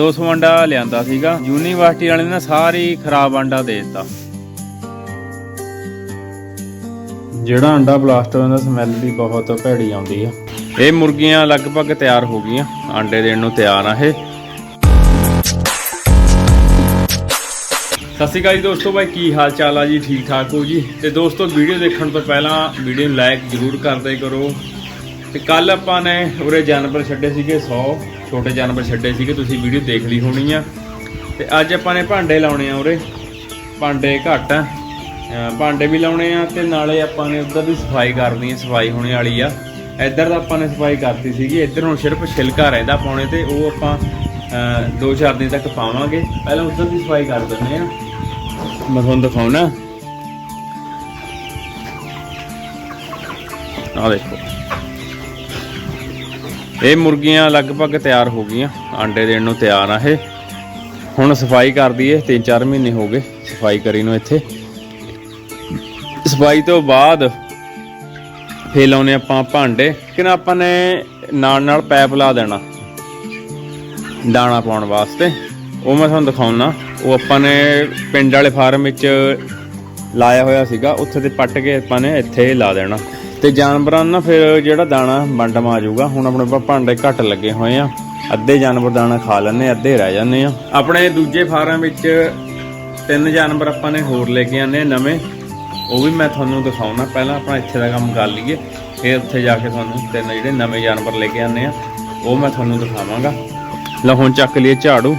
200 ਅੰਡਾ ਲਿਆਂਦਾ ਸੀਗਾ। ਯੂਨੀਵਰਸਿਟੀ ਵਾਲੇ ਨੇ ਸਾਰੀ ਖਰਾਬ ਅੰਡਾ ਦੇ ਦਿੱਤਾ। ਜਿਹੜਾ ਅੰਡਾ ਬਲਾਸਟ ਹੁੰਦਾ ਸਮੈਲ ਵੀ ਬਹੁਤ ਭੈੜੀ ਆਉਂਦੀ ਆ। ਇਹ ਮੁਰਗੀਆਂ ਲਗਭਗ ਤਿਆਰ ਹੋ ਗਈਆਂ। ਅੰਡੇ ਦੇਣ ਨੂੰ ਤਿਆਰ ਆ ਇਹ। ਸਤਿ ਸ਼੍ਰੀ ਅਕਾਲ ਜੀ ਦੋਸਤੋ ਬਾਈ ਕੀ ਹਾਲ ਚਾਲ ਆ ਜੀ? ਠੀਕ ਠਾਕ ਹੋ ਜੀ? ਤੇ ਦੋਸਤੋ ਵੀਡੀਓ ਦੇਖਣ ਤੋਂ ਪਹਿਲਾਂ ਵੀਡੀਓ ਨੂੰ ਲਾਈਕ ਜ਼ਰੂਰ ਕਰਦੇ ਕਰੋ। ਤੇ ਕੱਲ ਆਪਾਂ ਨੇ ਉਰੇ ਜਾਨਵਰ ਛੱਡੇ ਸੀਗੇ 100 ਛੋਟੇ ਜਾਨਵਰ ਛੱਡੇ ਸੀਗੇ, ਤੁਸੀਂ ਵੀਡੀਓ ਦੇਖ ਲਈ ਹੋਣੀ ਆ। ਤੇ ਅੱਜ ਆਪਾਂ ਨੇ ਭਾਂਡੇ ਲਾਉਣੇ ਆ ਉਰੇ। ਭਾਂਡੇ ਘੱਟ ਆ। ਭਾਂਡੇ ਵੀ ਲਾਉਣੇ ਆ ਤੇ ਨਾਲੇ ਆਪਾਂ ਨੇ ਉਧਰ ਦੀ ਸਫ਼ਾਈ ਕਰਨੀ ਹੈ ਸਫ਼ਾਈ ਹੋਣੇ ਵਾਲੀ ਆ। ਇੱਧਰ ਦਾ ਆਪਾਂ ਨੇ ਸਫ਼ਾਈ ਕਰਤੀ ਸੀਗੀ, ਇੱਧਰ ਹੁਣ ਸਿਰਫ ਛਿਲਕਾ ਰਹਿੰਦਾ ਪਾਉਣੇ ਤੇ, ਉਹ ਆਪਾਂ, ਅਹ ਦੋ ਚਾਰ ਦਿਨ ਤੱਕ ਪਾਵਾਂਗੇ। ਪਹਿਲਾਂ ਉਧਰ ਦੀ ਸਫ਼ਾਈ ਕਰ ਦਿੰਦੇ ਆ। ਮੈਂ ਤੁਹਾਨੂੰ ਦਿਖਾਉਣਾ। ਆ ਦੇਖੋ। ਇਹ ਮੁਰਗੀਆਂ ਲਗਭਗ ਤਿਆਰ ਹੋ ਗਈਆਂ। ਆਂਡੇ ਦੇਣ ਨੂੰ ਤਿਆਰ ਆ ਇਹ। ਹੁਣ ਸਫ਼ਾਈ ਕਰ ਦਈਏ 3-4 ਮਹੀਨੇ ਹੋ ਗਏ ਸਫ਼ਾਈ ਕਰੀ ਨੂੰ ਇੱਥੇ। ਸਫ਼ਾਈ ਤੋਂ ਬਾਅਦ ਫੇਰ ਲਾਉਨੇ ਆਪਾਂ ਭਾਂਡੇ। ਕਿ ਨਾ ਆਪਾਂ ਨੇ ਨਾਲ ਨਾਲ ਪੈਪ ਲਾ ਦੇਣਾ, ਦਾਣਾ ਪਾਉਣ ਵਾਸਤੇ। ਉਹ ਮੈਂ ਤੁਹਾਨੂੰ ਦਿਖਾਉਣਾ ਉਹ ਆਪਾਂ ਨੇ ਪਿੰਡ ਵਾਲੇ ਫਾਰਮ ਵਿੱਚ ਲਾਇਆ ਹੋਇਆ ਸੀਗਾ, ਉੱਥੇ ਤੇ ਪੱਟ ਕੇ ਆਪਾਂ ਨੇ ਇੱਥੇ ਲਾ ਦੇਣਾ। ਤੇ ਜਾਨਵਰਾਂ ਨੂੰ ਨਾ ਫਿਰ ਜਿਹੜਾ ਦਾਣਾ ਵੰਡ ਮਾ ਜਾਊਗਾ, ਹੁਣ ਆਪਣੇ ਪਾ ਭਾਂਡੇ ਘੱਟ ਲੱਗੇ ਹੋਏ ਆ। ਅੱਧੇ ਜਾਨਵਰ ਦਾਣਾ ਖਾ ਲੈਂਦੇ ਅੱਧੇ ਰਹਿ ਜਾਂਦੇ ਆ। ਆਪਣੇ ਦੂਜੇ ਫਾਰਮ ਵਿੱਚ ਤਿੰਨ ਜਾਨਵਰ ਆਪਾਂ ਨੇ ਹੋਰ ਲੈ ਕੇ ਆਨੇ ਨਵੇਂ। ਉਹ ਵੀ ਮੈਂ ਤੁਹਾਨੂੰ ਦਿਖਾਉਣਾ, ਪਹਿਲਾਂ ਆਪਾਂ ਇੱਥੇ ਦਾ ਕੰਮ ਕਰ ਲਈਏ। ਫਿਰ ਉੱਥੇ ਜਾ ਕੇ ਤੁਹਾਨੂੰ ਤਿੰਨ ਜਿਹੜੇ ਨਵੇਂ ਜਾਨਵਰ ਲੈ ਕੇ ਆਨੇ ਆ, ਉਹ ਮੈਂ ਤੁਹਾਨੂੰ ਦਿਖਾਵਾਂਗਾ। ਲਓ ਹੁਣ ਚੱਕ ਲਈਏ ਝਾੜੂ।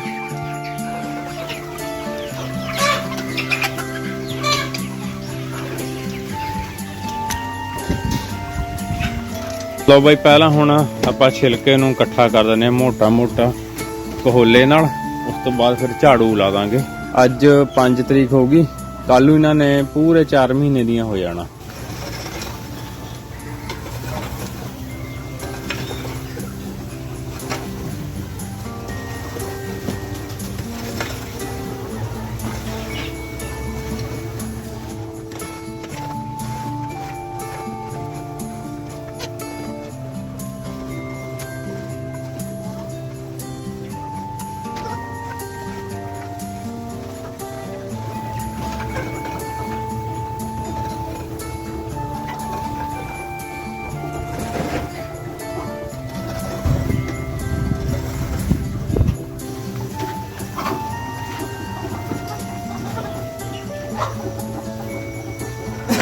ਲਓ ਬਾਈ, ਪਹਿਲਾਂ ਹੁਣ ਆਪਾਂ ਛਿਲਕੇ ਨੂੰ ਇਕੱਠਾ ਕਰ ਦਿੰਦੇ ਆ ਮੋਟਾ ਮੋਟਾ ਕੋਹਲੇ ਨਾਲ। ਉਸ ਤੋਂ ਬਾਅਦ ਫਿਰ ਝਾੜੂ ਲਾ ਦਾਂਗੇ। ਅੱਜ 5 ਤਰੀਕ ਹੋ ਗਈ। ਕੱਲ ਨੂੰ ਇਹਨਾਂ ਨੇ ਪੂਰੇ 4 ਮਹੀਨੇ ਦੀਆਂ ਹੋ ਜਾਣਾ।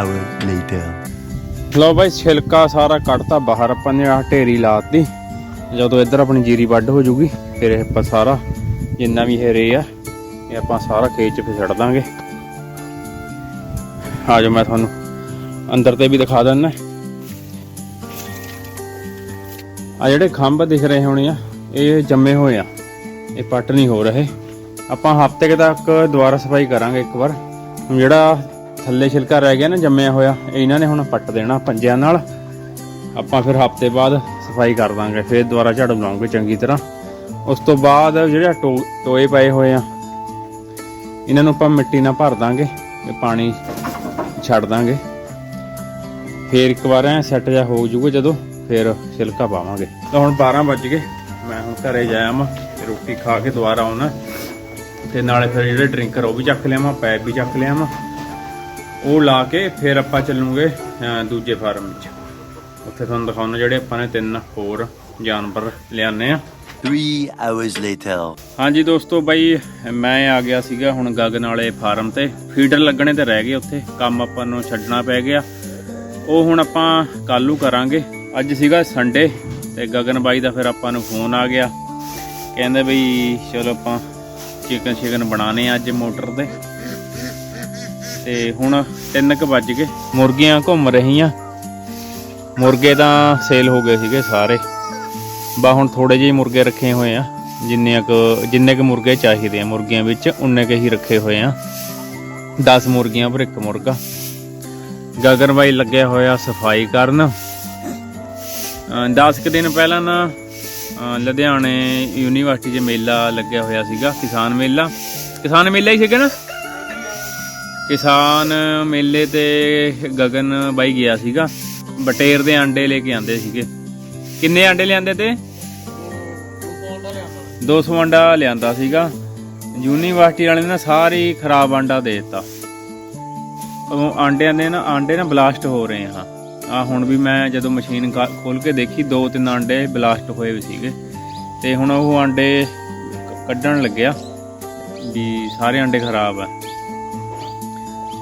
hour later. ਲਓ ਬਾਈ, ਛਿਲਕਾ ਸਾਰਾ ਕੱਢਤਾ, ਬਾਹਰ ਆਪਾਂ ਨੇ ਆਹ ਢੇਰੀ ਲਾਤੀ। ਜਦੋਂ ਇੱਧਰ ਆਪਣੀ ਜੀਰੀ ਵੱਢ ਹੋ ਜੂਗੀ, ਫਿਰ ਇਹ ਆਪਾਂ ਸਾਰਾ, ਜਿੰਨਾ ਵੀ ਇਹ ਰੇ ਆ, ਇਹ ਆਪਾਂ ਸਾਰਾ ਖੇਤ 'ਚ ਫਿਰ ਛੱਡ ਦਾਂਗੇ। ਆ ਜਾਓ, ਮੈਂ ਤੁਹਾਨੂੰ ਅੰਦਰ ਤੇ ਵੀ ਦਿਖਾ ਦਿੰਦਾ। ਆ ਜਿਹੜੇ ਖੰਭ ਦਿਖ ਰਹੇ ਹੋਣੇ ਆ, ਇਹ ਜੰਮੇ ਹੋਏ ਆ। ਇਹ ਪੱਟ ਨਹੀਂ ਹੋ ਰਹੇ। ਆਪਾਂ ਹਫ਼ਤੇ ਤੱਕ ਦੁਬਾਰਾ ਸਫ਼ਾਈ ਕਰਾਂਗੇ ਇੱਕ ਵਾਰ। ਹੁਣ ਜਿਹੜਾ ਥੱਲੇ ਛਿਲਕਾ ਰਹਿ ਗਿਆ ਨਾ, ਜੰਮਿਆ ਹੋਇਆ, ਇਹਨਾਂ ਨੇ ਹੁਣ ਪੱਟ ਦੇਣਾ ਪੰਜਿਆਂ ਨਾਲ। ਆਪਾਂ ਫਿਰ ਹਫ਼ਤੇ ਬਾਅਦ ਸਫ਼ਾਈ ਕਰ ਦਾਂਗੇ, ਫਿਰ ਦੁਬਾਰਾ ਝਾੜੂ ਲਾਉਂਗੇ ਚੰਗੀ ਤਰ੍ਹਾਂ। ਉਸ ਤੋਂ ਬਾਅਦ ਜਿਹੜੇ ਟੋ- ਟੋਏ ਪਏ ਹੋਏ ਆ, ਇਹਨਾਂ ਨੂੰ ਆਪਾਂ ਮਿੱਟੀ ਨਾਲ ਭਰ ਦਾਂਗੇ ਤੇ ਪਾਣੀ ਛੱਡ ਦਾਂਗੇ। ਫੇਰ ਇੱਕ ਵਾਰ ਐ ਸੈੱਟ ਜਾ ਹੋ ਜਾਊਗਾ ਜਦੋਂ, ਫੇਰ ਛਿਲਕਾ ਪਾਵਾਂਗੇ। ਤਾਂ ਹੁਣ 12 ਵੱਜ ਗਏ, ਮੈਂ ਹੁਣ ਘਰੇ ਜਾਇਆ ਮੈਂ ਰੋਟੀ ਖਾ ਕੇ ਦੁਬਾਰਾ ਆਉਣਾ। ਤੇ ਨਾਲੇ ਫਿਰ ਜਿਹੜੇ ਡਰਿੰਕਰ ਉਹ ਵੀ ਚੱਕ ਲਿਆਵਾਂ ਪੈਪ ਵੀ ਚੱਕ ਲਿਆਵਾਂ ਉਹ ਲਾ ਕੇ ਫਿਰ ਆਪਾਂ ਚੱਲੂਗੇ ਦੂਜੇ ਫਾਰਮ ਵਿੱਚ। ਉੱਥੇ ਤੁਹਾਨੂੰ ਦਿਖਾਉਣਾ ਜਿਹੜੇ ਆਪਾਂ ਨੇ ਤਿੰਨ ਹੋਰ ਜਾਨਵਰ ਲਿਆਨੇ ਆ। Three hours later. ਹਾਂਜੀ ਦੋਸਤੋ ਬਾਈ ਮੈਂ ਆ ਗਿਆ ਸੀਗਾ ਹੁਣ ਗਗਨ ਵਾਲੇ ਫਾਰਮ ਤੇ। ਫੀਡਰ ਲੱਗਣੇ ਤੇ ਰਹਿ ਗਏ ਉੱਥੇ ਕੰਮ ਆਪਾਂ ਨੂੰ ਛੱਡਣਾ ਪੈ ਗਿਆ। ਉਹ ਹੁਣ ਆਪਾਂ ਕੱਲ੍ਹ ਨੂੰ ਕਰਾਂਗੇ। ਅੱਜ ਸੀਗਾ ਸੰਡੇ ਤੇ ਗਗਨ ਬਾਈ ਦਾ ਫਿਰ ਆਪਾਂ ਨੂੰ ਫੋਨ ਆ ਗਿਆ। ਕਹਿੰਦੇ ਬਈ ਚਲੋ ਆਪਾਂ ਚਿਕਨ ਚਿਕਨ ਬਣਾਣੇ ਆ ਅੱਜ ਮੋਟਰ ਤੇ। ਤੇ ਹੁਣ 3:00 ਵੱਜ ਗਏ। ਮੁਰਗੀਆਂ ਘੁੰਮ ਰਹੀਆਂ। ਮੁਰਗੇ ਤਾਂ ਸੇਲ ਹੋ ਗਏ ਸੀਗੇ ਸਾਰੇ। ਬਾ ਹੁਣ ਥੋੜੇ ਜਿਹੇ ਮੁਰਗੇ ਰੱਖੇ ਹੋਏ ਆ। ਜਿੰਨੇ ਕੁ ਜਿੰਨੇ ਕੁ ਮੁਰਗੇ ਚਾਹੀਦੇ ਆ ਮੁਰਗੀਆਂ ਵਿੱਚ, ਉਨੇ ਕੁ ਹੀ ਰੱਖੇ ਹੋਏ ਆ। 10 ਮੁਰਗੀਆਂ ਪਰ ਇੱਕ ਮੁਰਗਾ। ਗਗਨ ਬਾਈ ਲੱਗਿਆ ਹੋਇਆ ਸਫ਼ਾਈ ਕਰਨ। 10 ਕੁ ਦਿਨ ਪਹਿਲਾਂ ਨਾ ਲੁਧਿਆਣੇ ਯੂਨੀਵਰਸਿਟੀ 'ਚ ਮੇਲਾ ਲੱਗਿਆ ਹੋਇਆ ਸੀਗਾ, ਕਿਸਾਨ ਮੇਲਾ। ਕਿਸਾਨ ਮੇਲਾ ਹੀ ਸੀਗਾ ਨਾ? ਕਿਸਾਨ ਮੇਲੇ ਤੇ ਗਗਨ ਬਾਈ ਗਿਆ ਸੀਗਾ, ਬਟੇਰ ਦੇ ਆਂਡੇ ਲੈ ਕੇ ਆਂਦੇ ਸੀਗੇ। ਕਿੰਨੇ ਆਂਡੇ ਲਿਆਂਦੇ ਤੇ? 200 ਆਂਡਾ ਲਿਆਂਦਾ ਸੀਗਾ। ਯੂਨੀਵਰਸਿਟੀ ਵਾਲੇ ਨੇ ਨਾ ਸਾਰੀ ਖਰਾਬ ਆਂਡਾ ਦੇ ਦਿੱਤਾ। ਉਹ ਆਂਡਿਆਂ ਦੇ ਨਾ, ਆਂਡੇ ਨਾ ਬਲਾਸਟ ਹੋ ਰਹੇ ਆ। ਆ ਹੁਣ ਵੀ ਮੈਂ ਜਦੋਂ ਮਸ਼ੀਨ ਖੋਲ ਕੇ ਦੇਖੀ, ਦੋ ਤਿੰਨ ਆਂਡੇ ਬਲਾਸਟ ਹੋਏ ਵੀ ਸੀਗੇ। ਤੇ ਹੁਣ ਉਹ ਆਂਡੇ ਕੱਢਣ ਲੱਗਿਆ ਵੀ ਸਾਰੇ ਆਂਡੇ ਖਰਾਬ ਆ।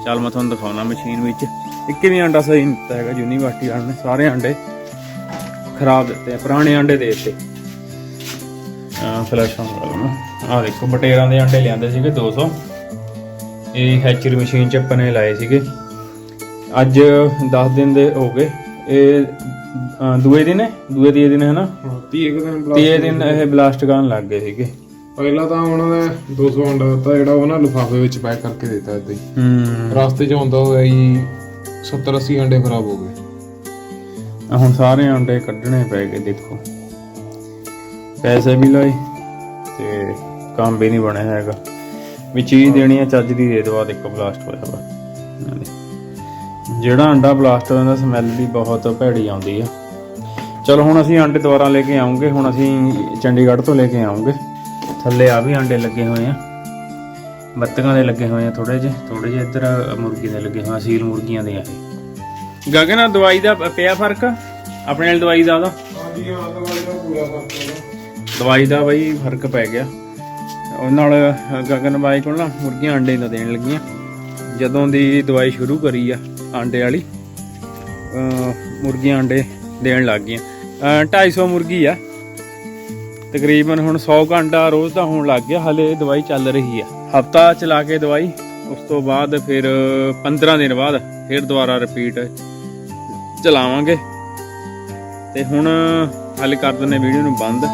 ਚੱਲ ਮੈਂ ਤੁਹਾਨੂੰ ਦਿਖਾਉਣਾ ਮਸ਼ੀਨ ਵਿੱਚ। ਇੱਕ ਵੀ ਆਂਡਾ ਸਹੀ ਨਹੀਂ ਦਿੱਤਾ ਹੈਗਾ ਯੂਨੀਵਰਸਿਟੀ ਵਾਲਿਆਂ ਨੇ ਸਾਰੇ ਆਂਡੇ ਖਰਾਬ ਦਿੱਤੇ ਆ ਪੁਰਾਣੇ ਆਂਡੇ ਦੇ ਦਿੱਤੇ। ਆ ਫਲੈਸ਼ ਆਨ ਕਰ ਲਵਾਂ ਆ ਦੇਖੋ ਬਟੇਰਾਂ ਦੇ ਆਂਡੇ ਲਿਆਂਦੇ ਸੀਗੇ 200 ਇਹ ਹੈਚਰੀ ਮਸ਼ੀਨ ਚ ਆਪਾਂ ਨੇ ਲਾਏ ਸੀਗੇ। ਅੱਜ 10 ਦਿਨ ਦੇ ਹੋ ਗਏ। ਇਹ ਦੂਏ ਦਿਨ ਹੈ? ਦੂਏ ਤੀਏ ਦਿਨ ਹੈ ਨਾ? ਤੀਹ ਇੱਕ ਦਿਨ ਬਲਾ- ਤੀਏ ਦਿਨ ਇਹ ਬਲਾਸਟ ਕਰਨ ਲੱਗ ਗਏ ਸੀਗੇ। ਪਹਿਲਾਂ ਤਾਂ ਉਹਨਾਂ ਨੇ 200 ਅੰਡਾ ਦਿੱਤਾ ਜਿਹੜਾ ਉਹ ਨਾ ਲਿਫਾਫੇ ਵਿੱਚ ਪੈਕ ਕਰਕੇ ਦਿੱਤਾ ਏਦਾਂ ਹੀ। ਹੂੰ। ਰਸਤੇ 'ਚ ਆਉਂਦਾ ਹੋਇਆ ਜੀ 70 80 ਅੰਡੇ ਖਰਾਬ ਹੋ ਗਏ। ਆਹ ਹੁਣ ਸਾਰੇ ਆਂਡੇ ਕੱਢਣੇ ਪੈ ਗਏ ਦੇਖੋ। ਪੈਸੇ ਵੀ ਲਾਏ ਤੇ ਕੰਮ ਵੀ ਨਹੀਂ ਬਣਿਆ ਹੈਗਾ। ਵੀ ਚੀਜ਼ ਦੇਣੀ ਆ ਚੱਜ ਦੀ ਦੇ ਦਵਾ ਦੇਖੋ ਬਲਾਸਟ ਹੋਇਆ ਵਾ। ਜਿਹੜਾ ਅੰਡਾ ਬਲਾਸਟ ਹੋ ਜਾਂਦਾ ਸਮੈਲ ਵੀ ਬਹੁਤ ਭੈੜੀ ਆਉਂਦੀ ਆ। ਚਲੋ ਹੁਣ ਅਸੀਂ ਅੰਡੇ ਦੁਬਾਰਾ ਲੈ ਕੇ ਆਉਂਗੇ ਹੁਣ ਅਸੀਂ ਚੰਡੀਗੜ੍ਹ ਤੋਂ ਲੈ ਕੇ ਆਉਂਗੇ। ਥੱਲੇ ਆ ਵੀ ਅੰਡੇ ਲੱਗੇ ਹੋਏ ਆ। ਬੱਤਕਾਂ ਦੇ ਲੱਗੇ ਹੋਏ ਆ ਥੋੜੇ ਜਿਹੇ ਥੋੜੇ ਜਿਹੇ ਇੱਧਰ ਮੁਰਗੀ ਦੇ ਲੱਗੇ ਹੋਏ ਆ ਸੀਲ ਮੁਰਗੀਆਂ ਦੇ ਆ ਇਹ। ਗਗਨ ਦਵਾਈ ਦਾ ਪਿਆ ਫ਼ਰਕ? ਆਪਣੇ ਵਾਲੀ ਦਵਾਈ ਦਾ ਉਹਦਾ? ਹਾਂਜੀ ਹਾਂ ਤਾਂ ਵਾਲੀ ਦਾ ਪੂਰਾ ਦਵਾਈ ਦਾ ਬਈ ਫ਼ਰਕ ਪੈ ਗਿਆ। ਉਹ ਨਾਲ ਗਗਨ ਬਾਈ ਕੋਲ ਨਾ ਮੁਰਗੀਆਂ ਅੰਡੇ ਨਾ ਦੇਣ ਲੱਗੀਆਂ। ਜਦੋਂ ਦੀ ਦਵਾਈ ਸ਼ੁਰੂ ਕਰੀ ਆ ਆਂਡੇ ਵਾਲੀ ਮੁਰਗੀਆਂ ਅੰਡੇ ਦੇਣ ਲੱਗ ਗਈਆਂ। ਅਹ 250 ਮੁਰਗੀ ਆ। ਤਕਰੀਬਨ ਹੁਣ 100 ਘੰਟਾ ਰੋਜ਼ ਦਾ ਹੋਣ ਲੱਗ ਗਿਆ, ਹਲੇ ਦਵਾਈ ਚੱਲ ਰਹੀ ਆ। ਹਫਤਾ ਚਲਾ ਕੇ ਦਵਾਈ, ਉਸ ਤੋਂ ਬਾਅਦ ਫਿਰ 15 ਦਿਨ ਬਾਅਦ ਫਿਰ ਦੁਬਾਰਾ ਰਿਪੀਟ ਚਲਾਵਾਂਗੇ। ਤੇ ਹੁਣ ਹਲੇ ਕਰ ਦਿੰਦੇ ਵੀਡੀਓ ਨੂੰ ਬੰਦ।